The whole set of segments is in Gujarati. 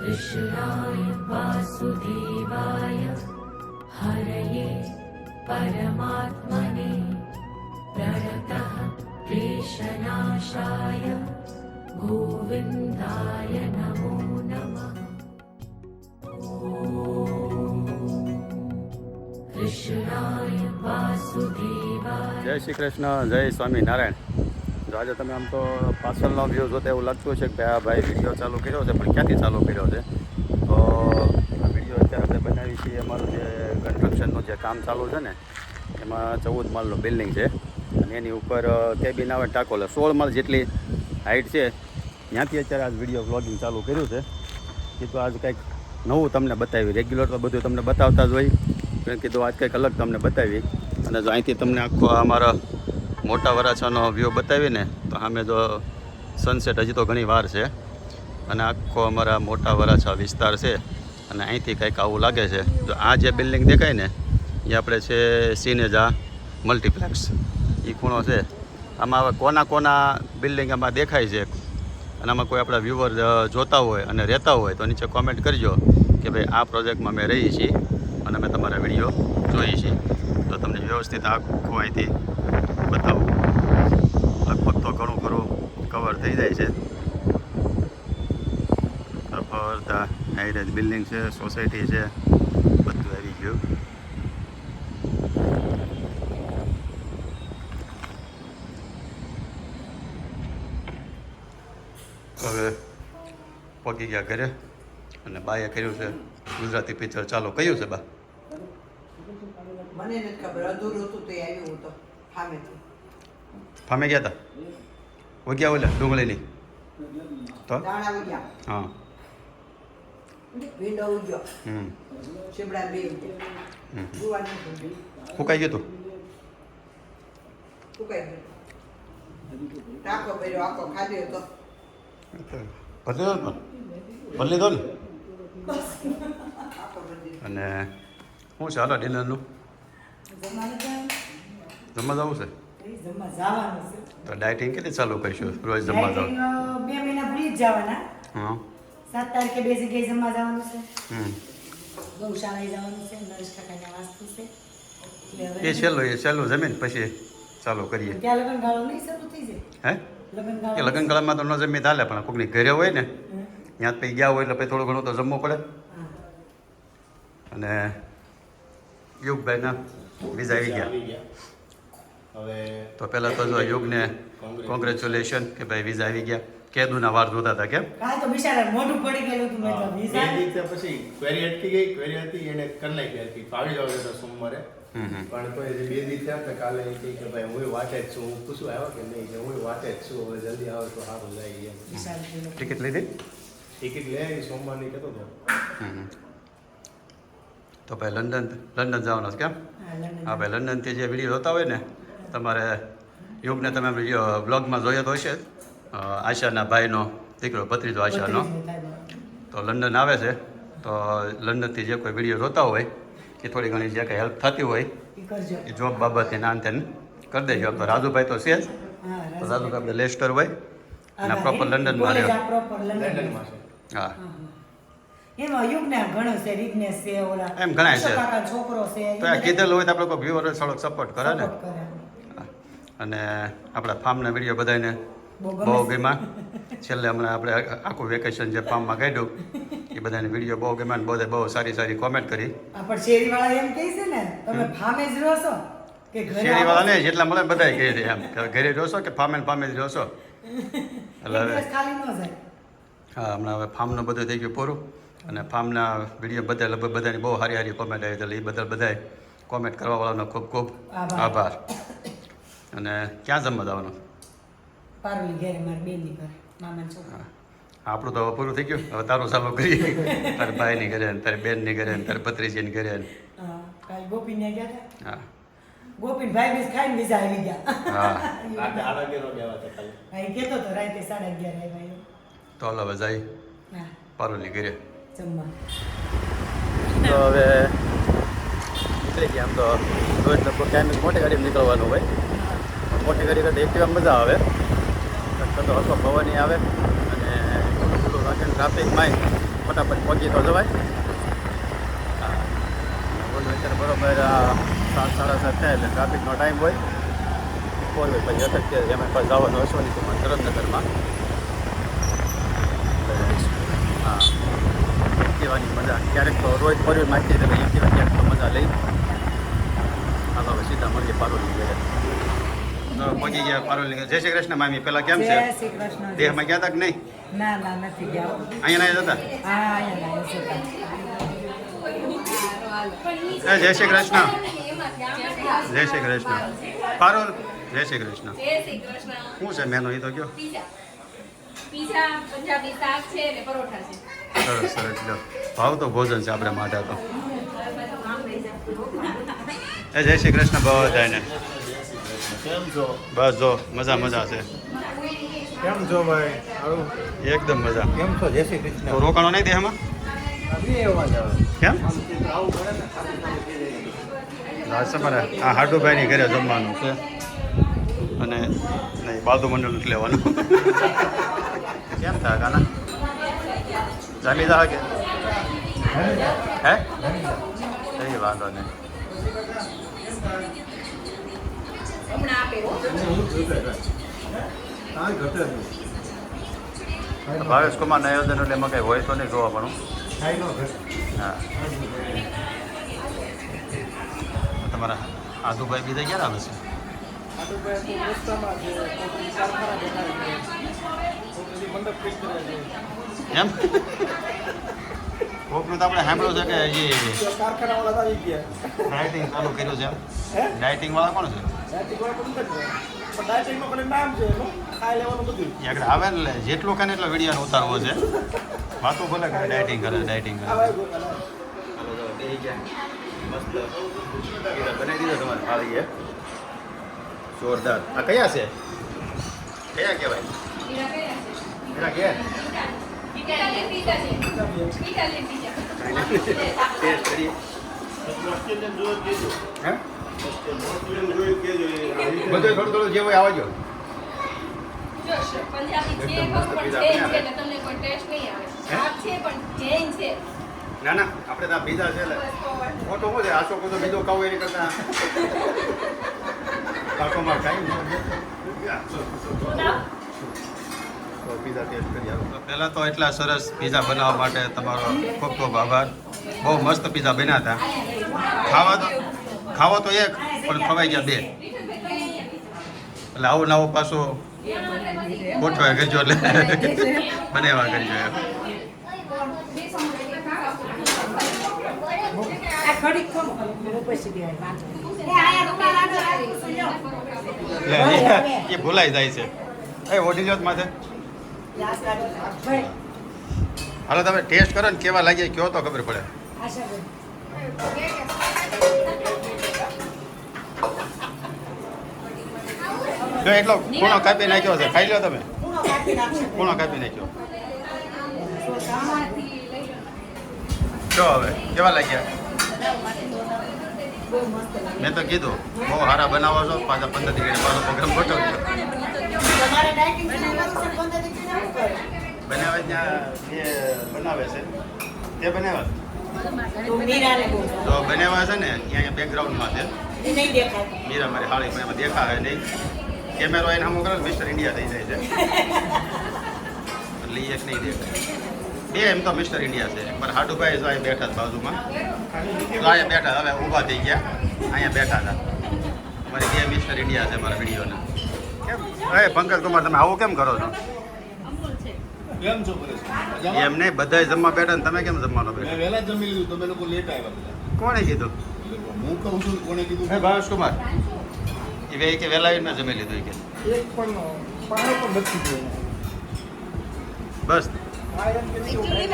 कृष्णाय वासुदेवाय हरये परमात्मने प्रणतः क्लेशनाशाय गोविन्दाय नमो नमः कृष्णाय वासुदेवाय જય શ્રી કૃષ્ણ જય સ્વામી નારાયણ જો આજે તમે આમ તો પાછળનો વ્યૂ જોતા એવું લાગતું છે કે આ ભાઈ વીડિયો ચાલુ કર્યો છે, પણ ક્યાંથી ચાલુ કર્યો છે? તો આ વીડિયો અત્યારે આપણે બનાવી છીએ અમારું જે કન્સ્ટ્રક્શનનું જે કામ ચાલુ છે ને, એમાં ચૌદ માળનું બિલ્ડિંગ છે. અને એની ઉપર કેબિન આવે ટાંકો, એટલે સોળ માળ જેટલી હાઇટ છે. ત્યાંથી અત્યારે આજ વીડિયો વ્લોગિંગ ચાલુ કર્યું છે. કીધું આજ કંઈક નવું તમને બતાવી રેગ્યુલર તો બધું તમને બતાવતા જ હોય. કીધું આજ કંઈક અલગ તમને બતાવી. અને જો અહીંથી તમને આખો અમારા મોટા વરાછાનો વ્યૂ બતાવીને, તો સામે જો સનસેટ હજી તો ઘણી વાર છે. અને આખો અમારા મોટા વરાછા વિસ્તાર છે. અને અહીંથી કંઈક આવું લાગે છે. જો આ જે બિલ્ડિંગ દેખાય ને, એ આપણે છે સિનેજા મલ્ટીપ્લેક્સ એ ખૂણો છે. આમાં હવે કોના કોના બિલ્ડિંગ આમાં દેખાય છે અને આમાં કોઈ આપણા વ્યૂવર જોતા હોય અને રહેતા હોય, તો નીચે કોમેન્ટ કરજો કે ભાઈ આ પ્રોજેક્ટમાં અમે રહીએ છીએ. અને અમે તમારા વીડિયો જોઈએ છીએ. તો તમને વ્યવસ્થિત આખું અહીંથી બતાવું. લગભગ તો ઘણું ખરું કવર થઈ જાય છે. ફરતા હાઈરેજ બિલ્ડિંગ છે, સોસાયટી છે, બધું આવી ગયું. હવે પગી ગયા ઘરે અને બાએ કર્યું છે ગુજરાતી પિક્ચર ચાલુ, કયું છે બા? મને નથી ખબર. અધૂરું હતું તે આવ્યું તો. સામેથી ફામે ગયા હતા વગ્યા ઓલા ડુંગળીની? તો? હા. ફૂકાઈ ગયું હતું ભરી દો ભરી ને? અને શું છે હાલો ડિનરનું? જમવા જવું છે? તો ડાયટિંગ કેટલી ચાલુ કરીશું રોજ જમવા જવાનું? બે મહિના ભૂલી જ જવાના. હા. સાત તારીખે બે જગ્યાએ જમવા જવાનું છે. હમ. ગૌશાળાએ જવાનું છે નરેશ કાકાના વાસ્તુ છે. એ ચાલો એ છેલ્લું જમીન પછી ચાલુ કરીએ. ત્યાં લગ્ન ગાળો નહીં શરૂ થઈ જાય? હે? લગ્ન એ ગાળો લગ્ન કળામાં તો ન જમી ચાલે પણ કોકની ઘરે હોય ને ત્યાં પછી ગયા હોય એટલે પછી થોડું ઘણું તો જમવું પડે. અને યુગભાઈના બીજા આવી ગયા. હવે તો પહેલા તો જો યુગને કોંગ્રેચ્યુલેશન કે ભાઈ વિઝા આવી ગયા. કેદુના વાર જોતા હતા કેમ? કાંઈ તો બિચારા મોઢું પડી ગયેલું હતું મેં તો વિઝા દિવસે પછી ક્વેરી અટકી ગઈ ક્વેરી હતી એને કરી નાખી હતી ફાવી જાવ તો સોમવારે. હમ હમ. પણ તો એ બે દી થયા ને કાલે એ કે ભાઈ હું વાટે જ છું. હું પૂછું આવ્યો કે નહીં? કે હું વાટે જ છું હવે જલ્દી આવે તો સારું જાય એમ. ટિકિટ લીધી ટિકિટ લે? સોમવારની કહેતો હતો. તો ભાઈ લંડન લંડન જવાનો છે કેમ? હા, લંડન. હા ભાઈ લંડનથી જે વીડિયો જોતા હોય ને તમારે યુગને તમે બ્લોગમાં જોયો તો હશે. આશાના ભાઈનો દીકરો ભત્રીજો આશાનો. તો લંડન આવે છે. તો લંડનથી જે કોઈ વીડિયો જોતા હોય એ થોડી ઘણી જે કંઈ હેલ્પ થતી હોય એ જોબ બાબતે નાન તેન કરી દેજો. આમ તો રાજુભાઈ તો છે જ. તો રાજુભાઈ. આપણે લેસ્ટર હોય. અને પ્રોપર લંડનમાં કોલેજ રહે આ proper લંડનમાં લંડનમાં છે. હા. એમાં યુગને ઘણો છે રિગ્નેશ છે ઓલા એમ ઘણા છે. છોકરો છે તો આ કીધેલું હોય તો આપણે કોઈ વ્યૂઅર થોડોક સપોર્ટ કરે ને. અને આપણા ફાર્મના વીડિયો બધાને બહુ ગમે ગમ્યા. છેલ્લે હમણાં આપણે આખું વેકેશન જે ફાર્મમાં કાઢ્યું એ બધાને વીડિયો બહુ ગમ્યા ને બધે બહુ સારી સારી કોમેન્ટ કરી. પણ શેરીવાળા એમ કહે છે ને તમે ફામે જ રહો છો? જેટલા મળે બધા કહે છે એમ ઘરે રહો છો કે ફાર્મે ફાર્મે જ રહો છો? એટલે હવે હા હમણાં હવે ફાર્મનું બધું થઈ ગયું પૂરું અને ફાર્મના વીડિયો બધા લગભગ બધાની બહુ સારી સારી કોમેન્ટ આવી એટલે એ બધા બધાએ કોમેન્ટ કરવાવાળાનો ખૂબ ખૂબ આભાર. અને ક્યાં જમવા જવાનું? પારુલી ઘરે મારી બેનની ઘરે મામાના છોકરા આપણું તો હવે પૂરું થઈ ગયું. હવે તારું ચાલુ કરીએ. તારા ભાઈની ઘરે તારે તારી બેનની ઘરે તારી ભત્રીજીની ઘરે કાલ ગોપીને ગયા હતા હા. ગોપીન ભાઈ બીજ ખાઈને બીજા આવી ગયા. હા. રાતે આડા ગેરો ગયા હતા કાલે. હા, એ કહેતો રાતે સાડા અગિયાર આવ્યા. તો હલો હવે જાય. હા. પારુલની ઘરે. જમવા. તો હવે નીકળી ગયા આમ તો રોજ લગભગ ટાઈમે મોટી ગાડીમાં નીકળવાનું હોય. મોટી કરી કરતાં એક્ટિવા મજા આવે. તો હલકો ભવાની આવે. અને ખુલ્લું ખુલ્લું રાખે ટ્રાફિકમાંય ફટાફટ પહોંચી તો જવાય. અત્યારે બરોબર સાત, સાડા સાત થાય એટલે ટ્રાફિકનો ટાઈમ હોય. ફોર હોય પછી અટકતે એમાં પણ જવાનું અશ્વની કુમાર સુરેન્દ્રનગરમાં હા. એક્ટિવાની મજા. ક્યારેક તો રોજ ફોર વ્હીલ માગીએ તો એક્ટિવા ક્યારેક તો મજા લઈ. હા હવે સીધા મળીએ પારો લઈ તો પહોંચી ગયા પારોલી જય શ્રી કૃષ્ણ મામી પેલા કેમ છે? જય શ્રી દેહમાં ગયા હતા કે નહીં? ના ના નથી ગયા. અહીંયા ના જતા? હા અહીંયા ના જતા. એ જય શ્રી કૃષ્ણ. જય શ્રી કૃષ્ણ. પારોલ જય શ્રી કૃષ્ણ. જય શ્રી કૃષ્ણ. શું છે મેનો? એ તો કયો. પીઝા. પીઝા પંજાબી શાક છે ને પરોઠા છે. સરસ સરસ. ભાવ તો ભોજન છે આપણે માટે તો. એ જય શ્રી કૃષ્ણ બધાને કેમ છો? બસ જો મજા મજા છે. કેમ છો ભાઈ? એકદમ મજા. કેમ છો? જય શ્રી કૃષ્ણ. રોકાણો નહીં દેહમાં બી એવા જ આવે. કેમ? આવું પડે ને આ હાડુભાઈની ઘરે જમવાનું છે. અને નહીં બાલુ મંડળ નથી લેવાનું. કેમ થાય કાના? ચાલી જા કે? હે? કઈ વાંધો નહીં. હમણાં આપે હો. ભાવેશ કુમાર નયોજન એટલે એમાં કંઈ હોય તો નહીં જોવા પણ હા. તમારા આદુભાઈ બીજા ક્યારે આવે છે? એમ? કોકનું તો આપણે સાંભળ્યું છે કે રાઇટિંગ ચાલુ કર્યું છે એમ? રાઇટિંગ વાળા કોણ છે? આવે જેટલું કરે એટલો વીડિયો ઉતારવો છે. વાતો ભલે કરે ડાયટિંગ કરે ડાયટિંગ કરે. બનાવી દીધો તમારે થાળી જોરદાર. આ કયા છે? કયા કહેવાય? કયા કે ઇટાલિયન પીઝા છે. Italian pizza. ટેસ્ટ કરીએ. બધું થોડું થોડું જે હોય આવજો કોઈ ના ના આપણે તો પીઝા છે. મોટો શું છે? આશો કોઈ બીજો ખાવું એની કરતા. પાકોમાં ખાઈ તો પીઝા ટેસ્ટ કરી આવો. પહેલાં તો એટલા સરસ પીઝા બનાવવા માટે તમારો ખૂબ ખૂબ આભાર. બહુ મસ્ત પીઝા બન્યા હતા. ખાવા તો ખાવો તો એક પણ ખવાઈ ગયા બે. એટલે આવું નવું પાછો ગોઠવાય કરજો એટલે. બનાવવા કરજો એમ. એ- ભૂલાઈ જાય છે. એ ઓઢી લ્યો માથે. હાલો તમે ટેસ્ટ કરો ને કેવા લાગે કયો તો ખબર પડે. જો એટલો ખૂણો કાપી નાખ્યો છે ખાઈ લો તમે. પૂરો કાપી નાખ્યો. જો હવે કેવા લાગ્યા? મેં તો કીધું બહુ સારા બનાવો છો પાછા પંદર દીકરી પાછો પ્રોગ્રામ ગોઠવ બનાવે ત્યાં જે બનાવે છે તે મીરાને તો બનાવ્યા છે ને અહીંયા બેકગ્રાઉન્ડમાં છે. એ નહીં દેખાય. મીરા મારી હાળી પણ એમાં દેખાય નહીં. કેમેરો એને હમું કરે મિસ્ટર ઇન્ડિયા થઈ જાય છે. એટલે એક નહીં દેખાય. બે એમ તો મિસ્ટર ઇન્ડિયા છે. પણ હાડુભાઈ જો અહીં બેઠા બાજુમાં. તો અહીંયા બેઠા હવે ઊભા થઈ ગયા. અહીંયા બેઠા હતા. મારી બે મિસ્ટર ઇન્ડિયા છે મારા વિડીયોના. કેમ? એ પંકજ કુમાર તમે આવું કેમ કરો છો? કેમ છો પરેશ? એમ નહીં બધાય જમવા બેઠા ને તમે કેમ જમવાનો બેઠા? વહેલા જમી લીધું તમે લોકો લેટ આવ્યા કોણે કીધું? હું કહું છું કોને કીધું હે ભાવેશ કુમાર એ બે કે વહેલા આવીને મેં જમી લીધું કે. એક પણ પાણો પણ નથી ગયો બસ.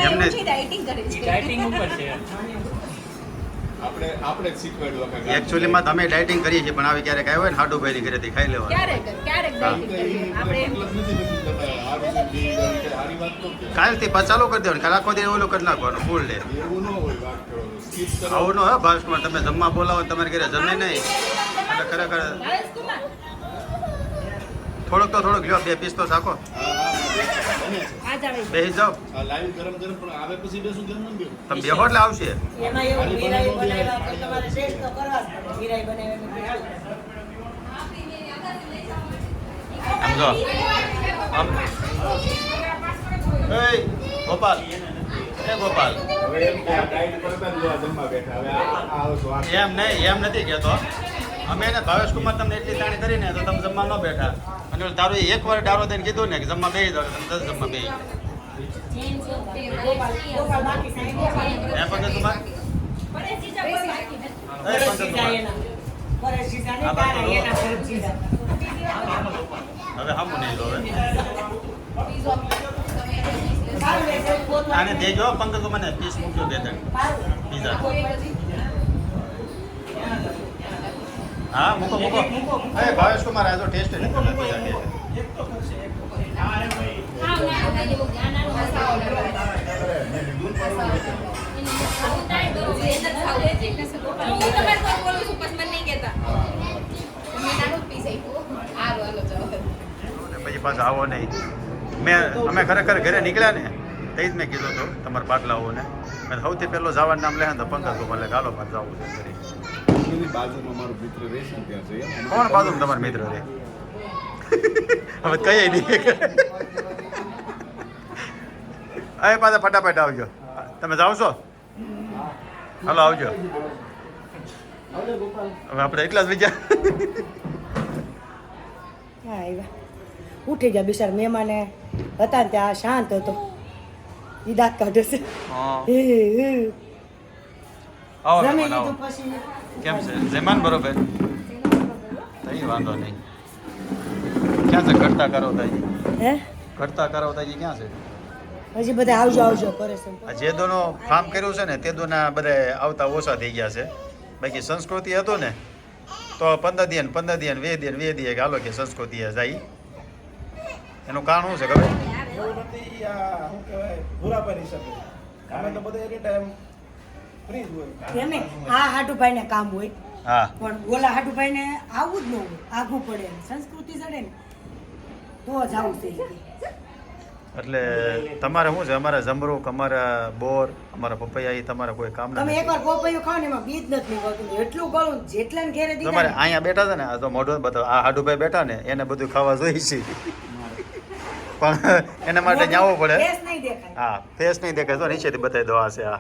એમને- ડાયટિંગ કરે છે. આપણે આપણે જ શીખવાડ્યું આખા. એકચ્યુઅલીમાં તમે ડાયટિંગ કરીએ છીએ પણ આવી ક્યારેક આવ્યો હોય ને હાડુભાઈની ઘરેથી ખાઈ લેવા ક્યારેક ક્યારેક આપણે કાલથી પાછું ચાલુ કરી દેવાનું કાલ આખો દી ઓલું કરી નાખવાનું ફૂલ લે એવું ન હોય વાત આવું ન હોય ભાવેશકુમાર તમે જમવા બોલાવો તમારે ઘરે જમે નહીં. એટલે ખરેખર થોડોક તો થોડોક લ્યો બે પીસ તો શાકો. બેસી જાઓ તમે બેહો એટલે આવશે. એમાં એવું મીરાઈ બનાવ્યા તો તમારે ટેસ્ટ તો કરવા જ પડે મીરાઈ બનાવ્યાનું બીજું. આમ જો આમ. એ ગોપાલ. એ ગોપાલ? એમ નહીં એમ નથી કહેતો. અમે એને ભાવેશ કુમાર તમને એટલી તાણી કરીને તો તમે જમવા ન બેઠા. અને તારું એક વાર ડારો દઈને કીધું ને કે જમવા બે જાવ તમે દસ જમવા બે હવે હમ નહીં લો હવે આને દેજો પંકજ મને પીસ મૂકજો બે ત્રણ. પીઝા. હા મૂકો મૂકો. અરે ભાવેશ કુમાર આજો ટેસ્ટ મૂકો પીઝા કે હા, ના, ના, એવું કે આ નાનું મસાલો લગાવે. એને ખાવું થાય તો. કરશે ખાવું છે. હું તમારે. અને પછી પાછો આવો નહીં. મેં અમે ખરેખર ઘરે નીકળ્યા ને તે જ મેં કીધું હતું તમારા પાટલાઓને. મેં સૌથી પહેલો જવાનું નામ લે તો પંકજ તો એટલે ગાલો મારે જવું છે કરી બાજુમાં મારું મિત્ર ત્યાં કોણ બાજુ તમારો મિત્ર રે હવે કઈ નહીં. અરે પાછા ફટાફટ આવજો. તમે જાઓ છો? હાલો આવજો. હવે આપણે એટલા જ બીજા. હા આવ્યા. ઉઠી ગયા બિચાર મહેમાને. હતા ને ત્યાં શાંત હતો. ઈ દાંત કાઢે છે જમી લીધું પછી કેમ છે જમાન બરોબર કઈ વાંધો નહીં ક્યાં છે કરતા કરો તાજી હે કરતા કરો તાજી ક્યાં છે હજી બધા આવજો આવજો કરે છે જે દોનો ફાર્મ કર્યું છે ને તે દોના બધે આવતા ઓછા થઈ ગયા છે બાકી સંસ્કૃતિ હતો ને તો પંદર દિન પંદર દિન વે દિન વે દિન હાલો કે સંસ્કૃતિ જાય એનું કારણ શું છે ખબર એવું નથી આ શું કહેવાય પૂરાપર શકે અમે તો બધા એની ટાઈમ ફ્રી જ હોય. એને આ હાટુભાઈ ને કામ હોય. હા. પણ ઓલા હાટુભાઈ ને આવવું જ ન હોય આઘું પડે સંસ્કૃતિ ચડે ને તો જ આવું છે એટલે તમારે શું છે? અમારા જમરૂક અમારા બોર અમારા પપૈયા એ તમારા કોઈ કામ તમે એકવાર પપૈયું ખાવ ને એમાં બીજ નથી નીકળતું. એટલું ગળું જેટલા ઘેરે દીધા તમારે અહીંયા બેઠા છે ને આ તો મોઢું બતાવો. આ હાડુભાઈ બેઠા ને એને બધું ખાવા જોઈએ છે. પણ એના માટે જાવું પડે. ફેસ નહીં દેખાય. હા ફેસ નહીં દેખાય. તો નીચેથી બતાવી દો આ છે આ.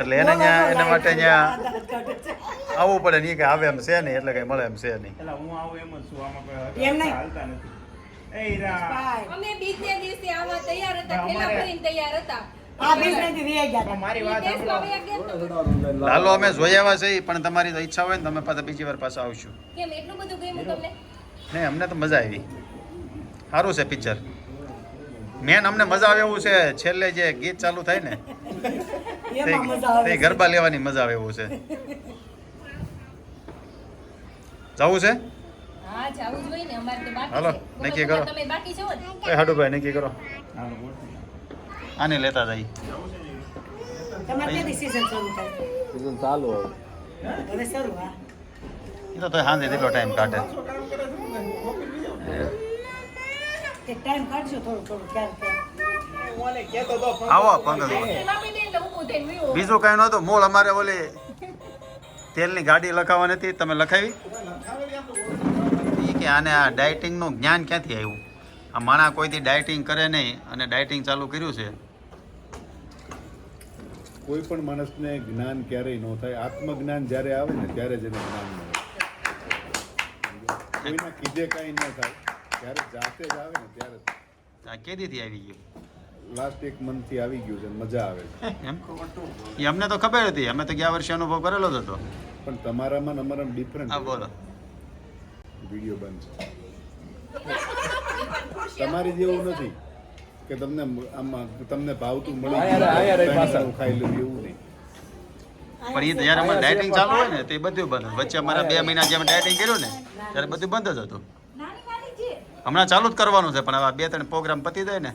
એટલે એને ત્યાં એના માટે ત્યાં છે. આવવું પડે નહીં કે આવે એમ છે નહીં એટલે કઈ મળે એમ છે નહીં. હું આવું એમ જ છું આમાં કોઈ એમ નહીં. હાલતા નથી. એ રા. કાંઈ. અમે બીજને દિવસે તૈયાર હતા થેલા ભરીને તૈયાર હતા. હાલો અમે જોયા આવ્યા છીએ પણ તમારી તો ઈચ્છા હોય ને તમે પાછા બીજી વાર પાછા આવશું. કેમ એટલું બધું ગમ્યું તમને? નહીં અમને તો મજા આવી. સારું છે પિક્ચર. મેન અમને મજા આવે એવું છે છેલ્લે જે ગીત ચાલુ થાય ને તે આવે ગરબા લેવાની મજા આવે એવું છે. જવું છે? હા જાવું જોઈએ ને અમારે તો બાકી હાલો, નક્કી કરો. તમે બાકી એ હાડુભાઈ નક્કી કરો. આને લેતા જઈ તમારે ક્યાંથી season શરૂ થાય? ચાલુ હવે શરૂ, હા. એ તો સાંજે કેટલો ટાઈમ કાઢે. આવો વયો. બીજું કઈ નહોતું. મૂળ અમારે ઓલી તેલની ગાડી લખાવવાની હતી. તમે લખાવી? કે આને આ ડાયટિંગનું જ્ઞાન ક્યાંથી આવ્યું? આ માણા કોઈથી ડાયટિંગ કરે નહીં અને ડાયટિંગ ચાલુ કર્યું છે. કોઈ પણ માણસને જ્ઞાન ક્યારેય ન થાય. આત્મજ્ઞાન જ્યારે આવે ને ત્યારે જ એને જ્ઞાન મળે. કોઈના કીધે કાંઈ ન થાય. ત્યારે જાતે જ આવે ને ત્યારે આ કેદીથી આવી ગયું લાસ્ટ એક મંથથી આવી ગયું છે મજા આવે છે. એમ? એ અમને તો ખબર હતી અમે તો ગયા વર્ષે અનુભવ કરેલો જ હતો. પણ તમારામાં ને અમારામાં ડિફરન્ટ હા બોલો. વીડિયો બંધ છે. તમારી જેવું નથી કે તમને આમાં તમને ભાવતું મળી ખાઈ લઉં એવું નહીં. પણ એ જયારે જ્યારે અમારે ડાયટિંગ ચાલુ હોય ને તો એ બધું બંધ. વચ્ચે અમારા બે મહિના જે અમે ડાયટિંગ કર્યું ને ત્યારે બધું બંધ જ હતું. હમણાં ચાલુ જ કરવાનું છે પણ હવે બે ત્રણ પ્રોગ્રામ પતી જાય ને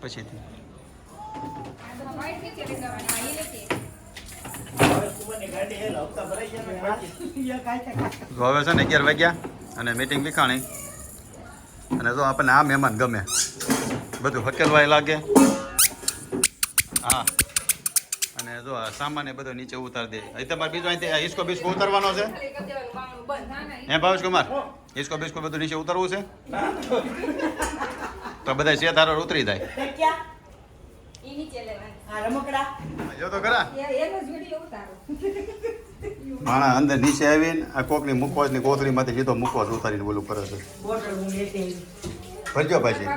પછીથી. હવે છે ને અગિયાર વાગ્યા અને મીટિંગ વિખાણી. અને જો આપણને આ મહેમાન ગમે. બધું હકેલવાય લાગે. હા. અને જો સામાન એ બધો નીચે ઉતાર દે અહીં તમારે બીજો અહીંથી હિસકો બિસ્કો ઉતારવાનો છે. ના, ના, હે ભાવેશ કુમાર હિસકો બિસ્કો બધું નીચે ઉતારવું છે તો બધા છે તારો ઉતરી જાય. માણા અંદર નીચે આવીને આ કોકની મુખવાસની કોથળીમાંથી સીધો મુખવાસ ઉતારીને બોલું કરે છે. ભરજો ભાઈ